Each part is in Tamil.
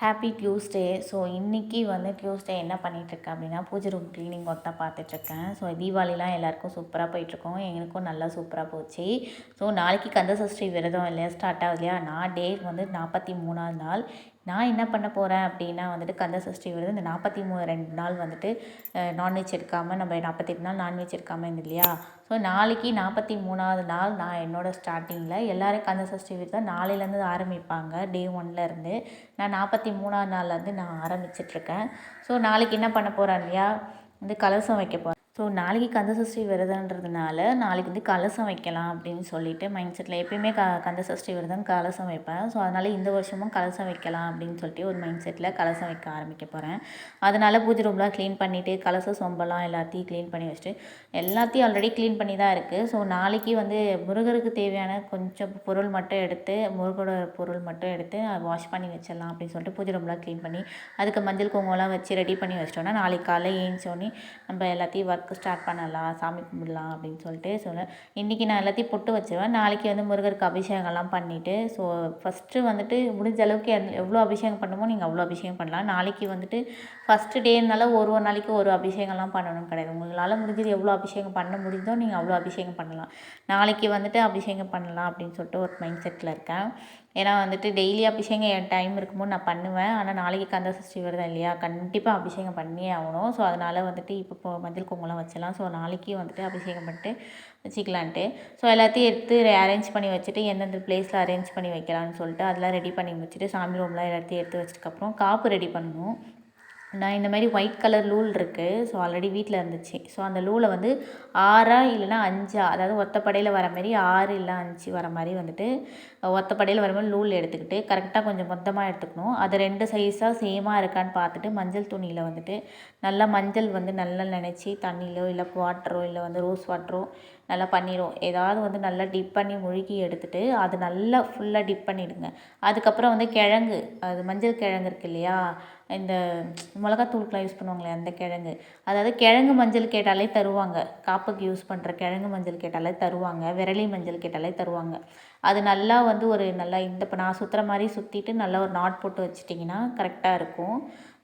ஹாப்பி டியூஸ்டே ஸோ இன்றைக்கி வந்து டியூஸ்டே என்ன பண்ணிகிட்ருக்கேன் அப்படின்னா பூஜை ரூம் க்ளீனிங் ஒர்க் தான் பார்த்துட்ருக்கேன் ஸோ தீபாவளிலாம் எல்லாேருக்கும் சூப்பராக போயிட்டுருக்கோம். எங்களுக்கும் நல்லா சூப்பராக போச்சு. ஸோ நாளைக்கு கந்த சஷ்டி விரதம் இல்லையா ஸ்டார்ட் ஆகுது இல்லையா? நான் டேட் வந்து நாற்பத்தி மூணாவது நாள். நான் என்ன பண்ண போகிறேன் அப்படின்னா வந்துட்டு கந்த சஷ்டி விரதம் இந்த நாற்பத்தி மூணு ரெண்டு நாள் வந்துட்டு நான்வெஜ் எடுக்காமல் நம்ம நாற்பத்தெட்டு நாள் நான்வெஜ் எடுக்காமல் இருந்து இல்லையா? ஸோ நாளைக்கு நாற்பத்தி மூணாவது நாள் நான் என்னோடய ஸ்டார்டிங்கில் எல்லோரும் கந்த சஷ்டி விரதம் நாளையிலேருந்து ஆரம்பிப்பாங்க டே ஒன்லேருந்து நான் நாற்பத்தி மூணாவது நாள்லேருந்து நான் ஆரம்பிச்சிட்ருக்கேன் ஸோ நாளைக்கு என்ன பண்ண போகிறேன் இல்லையா? வந்து கலசம் வைக்க போகிறேன் ஸோ நாளைக்கு கந்தசஷ்டி விரதன்றதுனால நாளைக்கு வந்து கலசம் வைக்கலாம் அப்படின்னு சொல்லிட்டு மைண்ட் செட்டில் எப்பயுமே க கந்தசஷ்டி விரதம் கலசம் வைப்பேன். ஸோ அதனால் இந்த வருஷமும் கலசம் வைக்கலாம் அப்படின்னு சொல்லிட்டு ஒரு மைண்ட் செட்டில் கலசம் வைக்க ஆரம்பிக்க போகிறேன் அதனால் பூஜை ரூம்லாம் க்ளீன் பண்ணிவிட்டு கலச சொம்பலாம் எல்லாத்தையும் க்ளீன் பண்ணி வச்சுட்டு எல்லாத்தையும் ஆல்ரெடி க்ளீன் பண்ணி தான் இருக்குது ஸோ நாளைக்கு வந்து முருகருக்கு தேவையான கொஞ்சம் பொருள் மட்டும் எடுத்து முருகோட பொருள் மட்டும் எடுத்து வாஷ் பண்ணி வச்சிடலாம் அப்படின்னு சொல்லிட்டு பூஜை ரூம்லாம் க்ளீன் பண்ணி அதுக்கு மஞ்சள் குங்குமம்லாம் வச்சு ரெடி பண்ணி வச்சிட்டோன்னா நாளைக்கு காலையில் ஏஞ்சோடனே நம்ம எல்லாத்தையும் ஒர்க் ஒர்க்கு ஸ்டார்ட் பண்ணலாம் சாமி கும்பிடலாம் அப்படின்னு சொல்லிட்டு சொன்னேன். இன்றைக்கி நான் எல்லாத்தையும் பொட்டு வச்சுருவேன். நாளைக்கு வந்து முருகருக்கு அபிஷேகம்லாம் பண்ணிவிட்டு ஸோ ஃபஸ்ட்டு வந்துட்டு முடிஞ்ச அளவுக்கு எவ்வளோ அபிஷேகம் பண்ணுமோ நீங்கள் அவ்வளோ அபிஷேகம் பண்ணலாம். நாளைக்கு வந்துட்டு ஃபஸ்ட்டு டேனால ஒரு ஒரு நாளைக்கு ஒரு அபிஷேகம்லாம் பண்ணணும் கிடையாது. உங்களால் முடிஞ்சது எவ்வளோ அபிஷேகம் பண்ண முடியுதோ நீங்கள் அவ்வளோ அபிஷேகம் பண்ணலாம். நாளைக்கு வந்துட்டு அபிஷேகம் பண்ணலாம் அப்படின்னு சொல்லிட்டு ஒரு மைண்ட் செட்டில் இருக்கேன். ஏன்னா வந்துட்டு டெய்லி அபிஷேகம் என் டைம் இருக்கும்போது நான் பண்ணுவேன். ஆனால் நாளைக்கு கந்த சஷ்டி விரதம் இல்லையா? கண்டிப்பாக அபிஷேகம் பண்ணியே ஆகணும். ஸோ அதனால் வந்துட்டு இப்போ மஞ்சள் குங்குமம் வச்சிடலாம் ஸோ நாளைக்கு வந்துட்டு அபிஷேகம் பண்ணிட்டு வச்சுக்கலான்ட்டு. ஸோ எல்லாத்தையும் எடுத்து அரேஞ்ச் பண்ணி வச்சுட்டு எந்தெந்த பிளேஸில் அரேஞ்ச் பண்ணி வைக்கலான்னு சொல்லிட்டு அதெல்லாம் ரெடி பண்ணி வச்சுட்டு சாமி ரூம்லாம் எல்லாத்தையும் எடுத்து வச்சதுக்கப்புறம் காப்பு ரெடி பண்ணணும். நான் இந்த மாதிரி ஒயிட் கலர் லூல் இருக்குது ஸோ ஆல்ரெடி வீட்டில் இருந்துச்சு. ஸோ அந்த லூலை வந்து ஆறா இல்லைனா அஞ்சா? அதாவது ஒத்தப்படையில் வர மாதிரி ஆறு இல்லை அஞ்சு வர மாதிரி வந்துட்டு ஒத்தப்படையில் வர மாதிரி லூல் எடுத்துக்கிட்டு கரெக்டாக கொஞ்சம் மொத்தமாக எடுத்துக்கணும். அது ரெண்டு சைஸாக சேமாக இருக்கான்னு பார்த்துட்டு மஞ்சள் துணியில் வந்துட்டு நல்லா மஞ்சள் வந்து நல்லா நினச்சி தண்ணியிலோ இல்லை வாட்டரோ இல்லை வந்து ரோஸ் வாட்டரோ நல்லா பண்ணிடும் ஏதாவது வந்து நல்லா டிப் பண்ணி முழுகி எடுத்துகிட்டு அது நல்லா ஃபுல்லாக டிப் பண்ணிவிடுங்க அதுக்கப்புறம் வந்து கிழங்கு அது மஞ்சள் கிழங்கு இருக்கு இல்லையா? இந்த மிளகாத்தூளுக்குலாம் யூஸ் பண்ணுவாங்களே அந்த கிழங்கு. அதாவது கிழங்கு மஞ்சள் கேட்டாலே தருவாங்க. காப்புக்கு யூஸ் பண்ணுற கிழங்கு மஞ்சள் கேட்டாலே தருவாங்க. விரலி மஞ்சள் கேட்டாலே தருவாங்க. அது நல்லா வந்து ஒரு நல்லா இந்த இப்போ நான் சுற்றுற மாதிரி சுற்றிட்டு நல்லா ஒரு நாட் போட்டு வச்சிட்டிங்கன்னா கரெக்டாக இருக்கும்.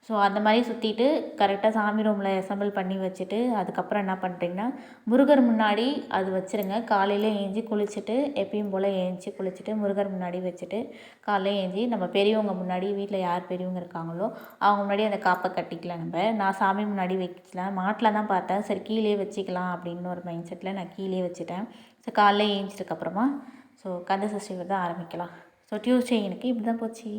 ஸோ அந்த மாதிரி சுற்றிட்டு கரெக்டாக சாமி ரூமில் அசம்பிள் பண்ணி வச்சுட்டு அதுக்கப்புறம் என்ன பண்ணுறீங்கன்னா முருகர் முன்னாடி அது வச்சுருங்க. காலையில் ஏஞ்சி குளிச்சுட்டு எப்பயும் போல் ஏஞ்சி குளிச்சுட்டு முருகர் முன்னாடி வச்சுட்டு காலையில் ஏஞ்சி நம்ம பெரியவங்க முன்னாடி வீட்டில் யார் பெரியவங்க இருக்காங்களோ அவங்க முன்னாடி அந்த காப்பை கட்டிக்கலாம் நம்ம. நான் சாமி முன்னாடி வைக்கலாம். மாட்டில் தான் பார்த்தேன். சரி கீழே வச்சுக்கலாம் அப்படின்னு ஒரு மைண்ட் செட்டில் நான் கீழே வச்சுட்டேன். ஸோ காலையில் ஏஞ்சிட்டுக்கப்புறமா ஸோ கந்த சஷ்டி விரதம் ஆரம்பிக்கலாம். ஸோ டியூஸ்டே எனக்கு இப்படி தான் போச்சு.